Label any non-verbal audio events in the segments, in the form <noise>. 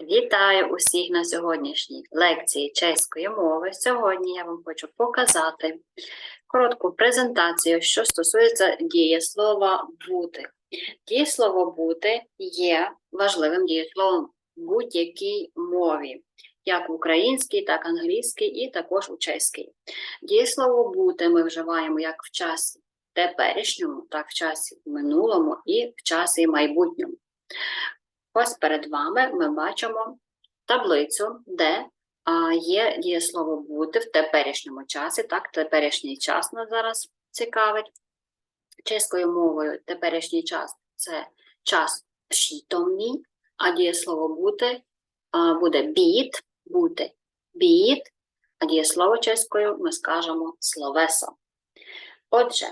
Вітаю усіх на сьогоднішній лекції чеської мови. Сьогодні я вам хочу показати коротку презентацію, що стосується дієслова бути. Дієслово бути є важливим дієсловом будь-якій мові, як в українській, так і англійській і також у чеській. Дієслово бути ми вживаємо як в часі теперішньому, так в часі минулому і в часі майбутньому. Ось перед вами ми бачимо таблицю, де є дієслово бути в теперішньому часі. Так, теперішній час нас зараз цікавить. Чеською мовою теперішній час це час přítomný, а дієслово бути буде біт, бути біт, а дієслово чеською ми скажемо словесо. Отже,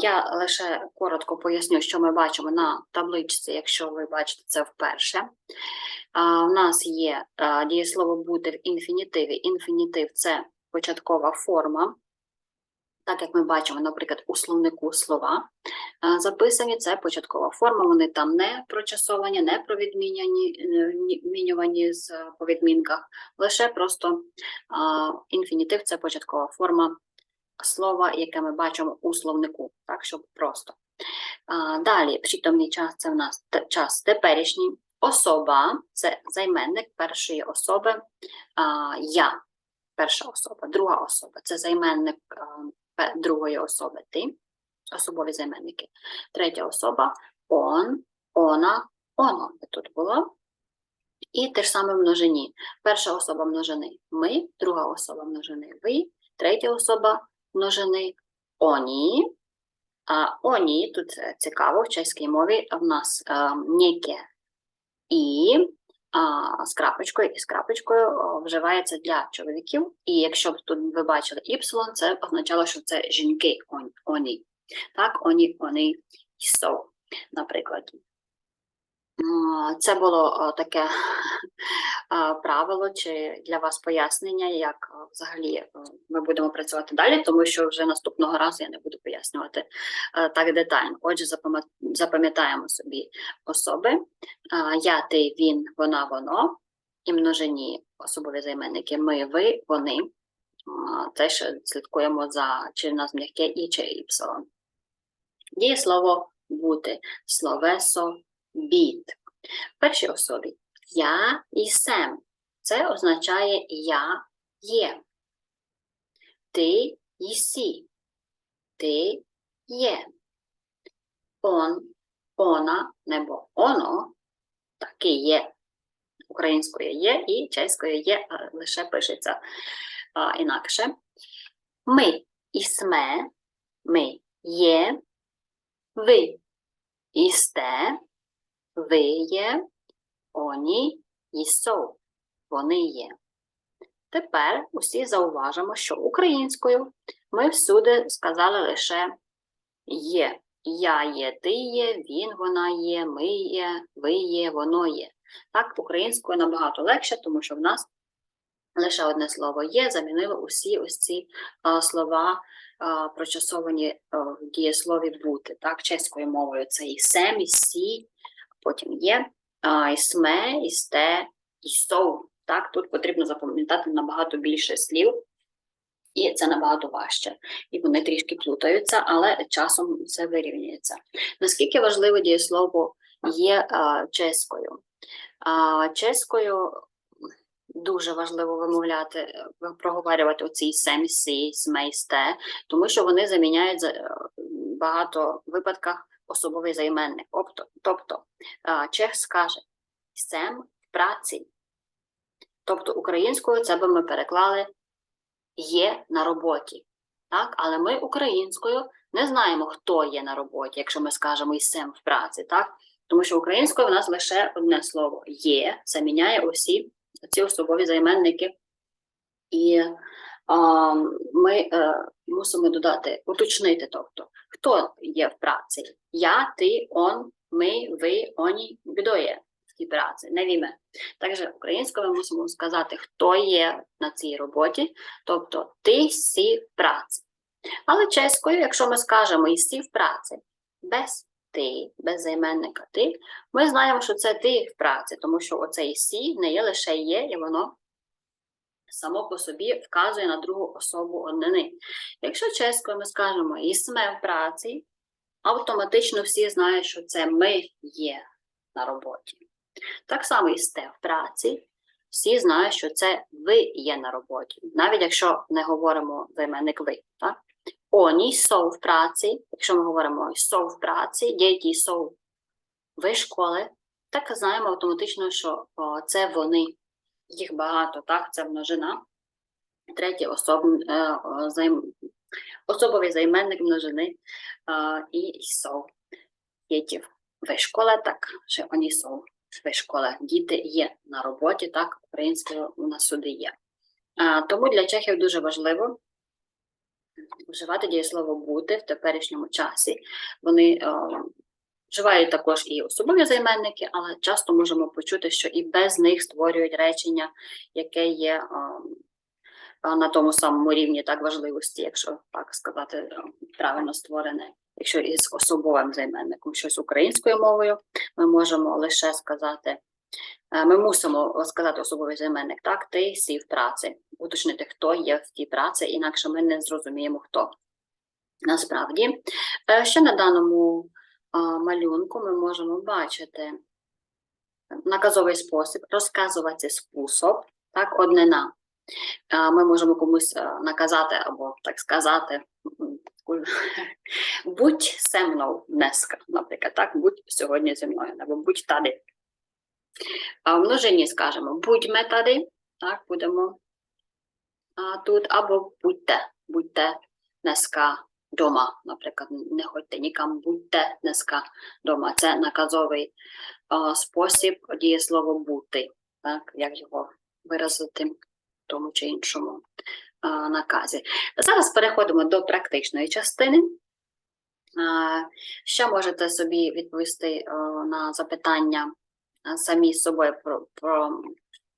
Я лише коротко поясню, що ми бачимо на табличці, якщо ви бачите це вперше. У нас є дієслово бути в інфінітиві. Інфінітив це початкова форма. Так як ми бачимо, наприклад, у словнику слова записані, це початкова форма, вони там не прочасовані, не провідмінювані е, з е, по відмінках, лише просто інфінітив це початкова форма слова, яке ми бачимо у словнику, так, щоб просто. А, далі, притомний час це в нас час теперішній. Особа це займенник першої особи. А, я перша особа, друга особа це займенник а, другої особи ти, особові займенники. Третя особа он, она, оно. Тут було. І те ж саме в множині. Перша особа множини ми, друга особа множини ви, третя особа множини оні. А оні, тут е, цікаво, в чеській мові в нас е, і а, з крапочкою і з крапочкою вживається для чоловіків. І якщо б тут ви бачили y, це означало, що це жінки он- оні. Так, оні, вони і so, наприклад. А, Це було таке правило чи для вас пояснення, як взагалі е, ми будемо працювати далі, тому що вже наступного разу я не буду пояснювати е, так детально. Отже, запам'ятаємо собі особи. Я, ти, він, вона, воно і множині особові займенники ми, ви, вони. Теж слідкуємо за чи в нас м'яке і чи іпсилон. Дієслово бути, словесо біт. В першій особі я і сем. Це означає я є. Ти єсі. Ти є. Он, она небо оно таки є. Українською є і чеською є, а лише пишеться а, інакше. Ми і сме, ми є, ви істе, ви є, оні і сов, вони є. Тепер усі зауважимо, що українською ми всюди сказали лише є. Я є, ти є, він, вона є, ми є, ви є, воно є. Так, українською набагато легше, тому що в нас лише одне слово є, замінило усі ось ці а, слова, а, прочасовані в дієслові бути. Так, чеською мовою це і сем, і сі, потім є, а, і сме, і сте, і сов. Так, тут потрібно запам'ятати набагато більше слів, і це набагато важче. І вони трішки плутаються, але часом все вирівнюється. Наскільки важливе дієслово є а, чеською? А, чеською дуже важливо вимовляти, проговорювати оці сем, сі, смей, сте, тому що вони заміняють за е, багато випадках особовий займенник. Тобто, тобто чех скаже сем праці. Тобто українською це би ми переклали є на роботі. Так? Але ми українською не знаємо, хто є на роботі, якщо ми скажемо і сем в праці. Так? Тому що українською в нас лише одне слово є, заміняє усі ці особові займенники. І ми е, мусимо додати, уточнити, тобто, хто є в праці? Я, ти, он, ми, ви, оні, хто є в цій праці, не віме. Також українською ми мусимо сказати, хто є на цій роботі, тобто ти сі в праці. Але чеською, якщо ми скажемо і сі в праці, без ти, без займенника ти, ми знаємо, що це ти в праці, тому що оцей сі не є лише є, і воно само по собі вказує на другу особу однини. Якщо чеською ми скажемо і сме в праці, автоматично всі знають, що це ми є на роботі. Так само і сте в праці, всі знають, що це ви є на роботі, навіть якщо не говоримо займенник ви. Так? Оні сов в праці, якщо ми говоримо сов в праці, діти сов в школі, так знаємо автоматично, що о, це вони. Їх багато, так, це множина. Третій особ, е, займ, особовий займенник множини е, і сов. Діти в школі, так, що вони сов в школі. Діти є на роботі, так, українською у нас сюди є. А, тому для чехів дуже важливо вживати дієслово бути в теперішньому часі. Вони е, вживають також і особові займенники, але часто можемо почути, що і без них створюють речення, яке є на тому самому рівні так важливості, якщо так сказати, правильно створене. Якщо із особовим займенником щось українською мовою, ми можемо лише сказати, ми мусимо сказати особовий займенник, так, ти сі в праці, уточнити, хто є в тій праці, інакше ми не зрозуміємо, хто. Насправді, Е, ще на даному малюнку ми можемо бачити наказовий спосіб, розказувати спосіб, так, однина. Ми можемо комусь е, наказати або так сказати, <laughs> будь се мною днеска, наприклад, так, будь сьогодні зі мною, або будь тади. А в множині скажемо будьме тади, так, будемо тут, або будьте, будьте днеска дома, наприклад, не ходьте нікам, будьте днеска дома. Це наказовий а, спосіб дієслово бути, так, як його виразити в тому чи іншому а, наказі. Зараз переходимо до практичної частини. Ще можете собі відповісти на запитання самі з собою про, про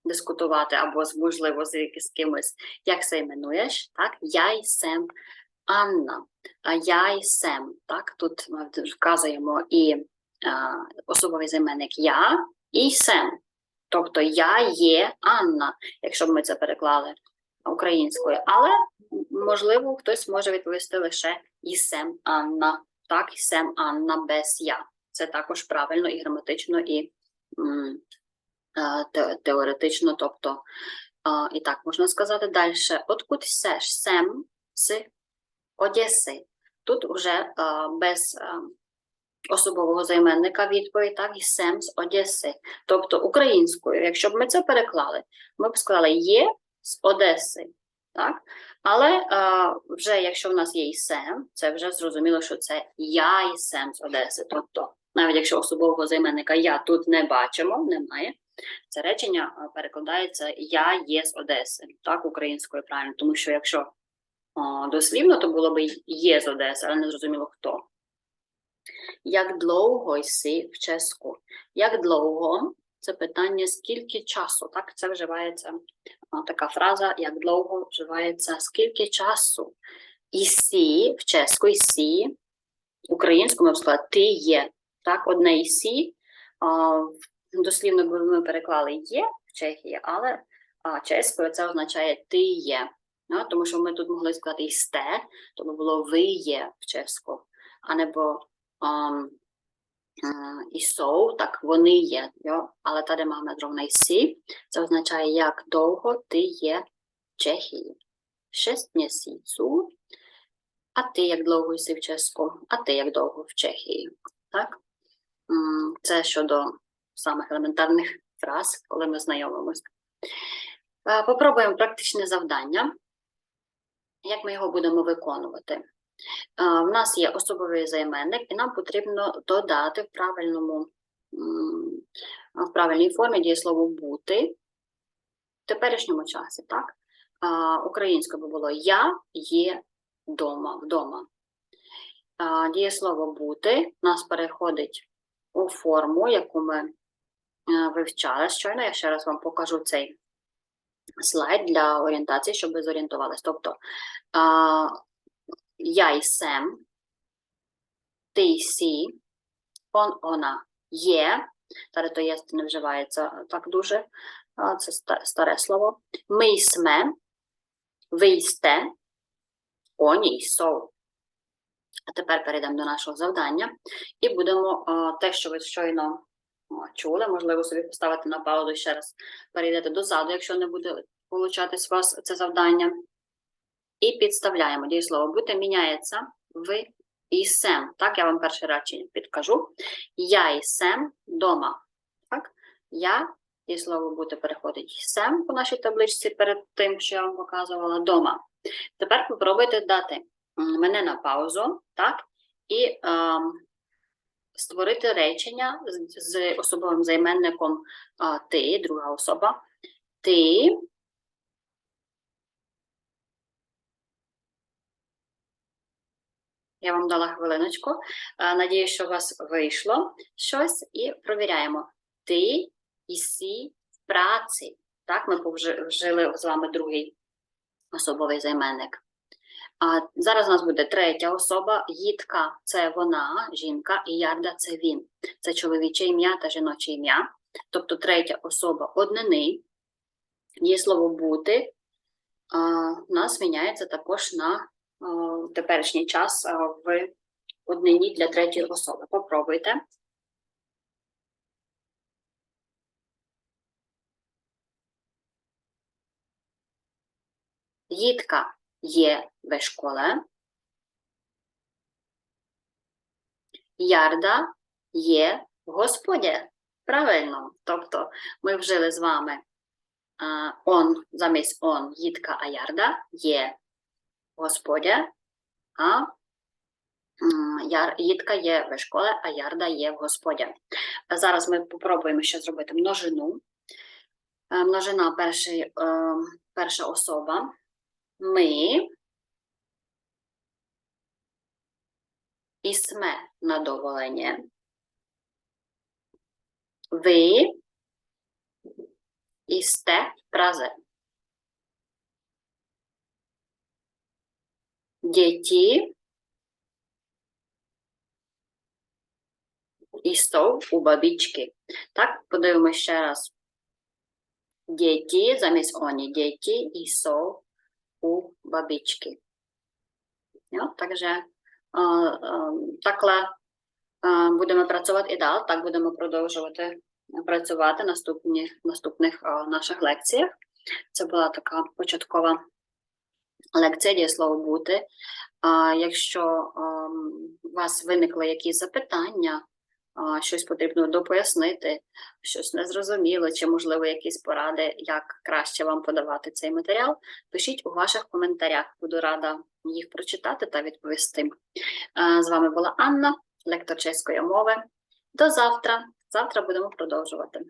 дискутувати або можливо з, з кимось, як це іменуєш, так? Я й сем Анна, я й сем. Так, тут ми вказуємо і а, особовий займенник я і сем. Тобто я є Анна, якщо б ми це переклали українською. Але можливо хтось може відповісти лише і сем Анна. Так, і сем Анна без я. Це також правильно і граматично, і м, е, те- теоретично. Тобто, а, і так можна сказати далі. Откуд сеш сем з Одеси. Тут вже а, без а, особового займенника відповідь, так, і сем з Одеси. Тобто українською, якщо б ми це переклали, ми б сказали є з Одеси. Так? Але а, вже якщо в нас є і сем, це вже зрозуміло, що це я і сем з Одеси. Тобто, навіть якщо особового займенника я тут не бачимо, немає, це речення перекладається Я є з Одеси, так, українською правильно, тому що якщо дослівно, то було б є з Одеси, але не зрозуміло хто. Як довго йси в ческу? Як довго? Це питання скільки часу, так? Це вживається така фраза, як довго вживається скільки часу. Ісі в ческу, ісі, українською ми б сказали, ти є. Так, одне ісі. Дослівно ми переклали є в Чехії, але а, чеською це означає ти є. Ну, тому що ми тут могли сказати істе, то було ви є в чеську, а не um, і сов, так вони є. Jo? Але tady máme зrovna сі, це означає, як довго ти є в Чехії. Шість місяців. А ти як довго йси в Чеську, а ти як довго в Чехії. Так? Це щодо самих елементарних фраз, коли ми знайомимося. Е, Попробуємо практичне завдання. Як ми його будемо виконувати? В нас є особовий займенник, і нам потрібно додати в правильному в правильній формі дієслово бути в теперішньому часі, так? Українською би було я є дома, вдома. Дієслово бути нас переходить у форму, яку ми е, вивчали щойно. Я ще раз вам покажу цей слайд для орієнтації, щоб ви зорієнтувалися. Тобто а, я і сем, ти й сі, он, вона є. Зараз то єсти не вживається так дуже. а, Це старе слово. Ми сме, ви їсте, коні йсов. А тепер перейдемо до нашого завдання і будемо а, те, що ви щойно чули, можливо, собі поставити на паузу і ще раз перейдете дозаду, якщо не буде получатись у вас це завдання. І підставляємо дієслово бути міняється в ісем. Так, я вам перше речення підкажу. Я ісем дома. Так? Я дієслово бути переходить ісем по нашій табличці перед тим, що я вам показувала дома. Тепер попробуйте дати мене на паузу, так? І ем, створити речення з, особовим займенником ти, друга особа. Ти Я вам дала хвилиночку. Надію, що у вас вийшло щось і провіряємо. Ти ісі в праці. Так, ми вжили з вами другий особовий займенник. А зараз у нас буде третя особа. Їдка це вона, жінка, і ярда це він. Це чоловіче ім'я та жіноче ім'я. Тобто третя особа однини. Є слово бути. У нас міняється також на теперішній час в однині для третьої особи. Попробуйте. Їдка є в школі. Ярда є в господі. Правильно. Тобто ми вжили з вами он замість он, їдка, ярда є господя, а їдка є в школі, а ярда є в господі. А Зараз ми попробуємо ще зробити множину. Е, Множина перший, е, перша особа. Ми ісме надоволені. Ви істе празе. Děti jsou у бабічки. Так, подивимося ще раз. Děti замість оні. Děti jsou у бабічки. Jo, takže а, а, такle а, будемо працювати і далі. Так будемо продовжувати працювати наступні, наступних а, наших лекціях. Це була така початкова лекція дієслово бути. А якщо ам, у вас виникли якісь запитання, щось потрібно допояснити, щось незрозуміло, чи, можливо, якісь поради, як краще вам подавати цей матеріал, пишіть у ваших коментарях. Буду рада їх прочитати та відповісти. З вами була Анна, лектор чеської мови. До завтра. Завтра будемо продовжувати.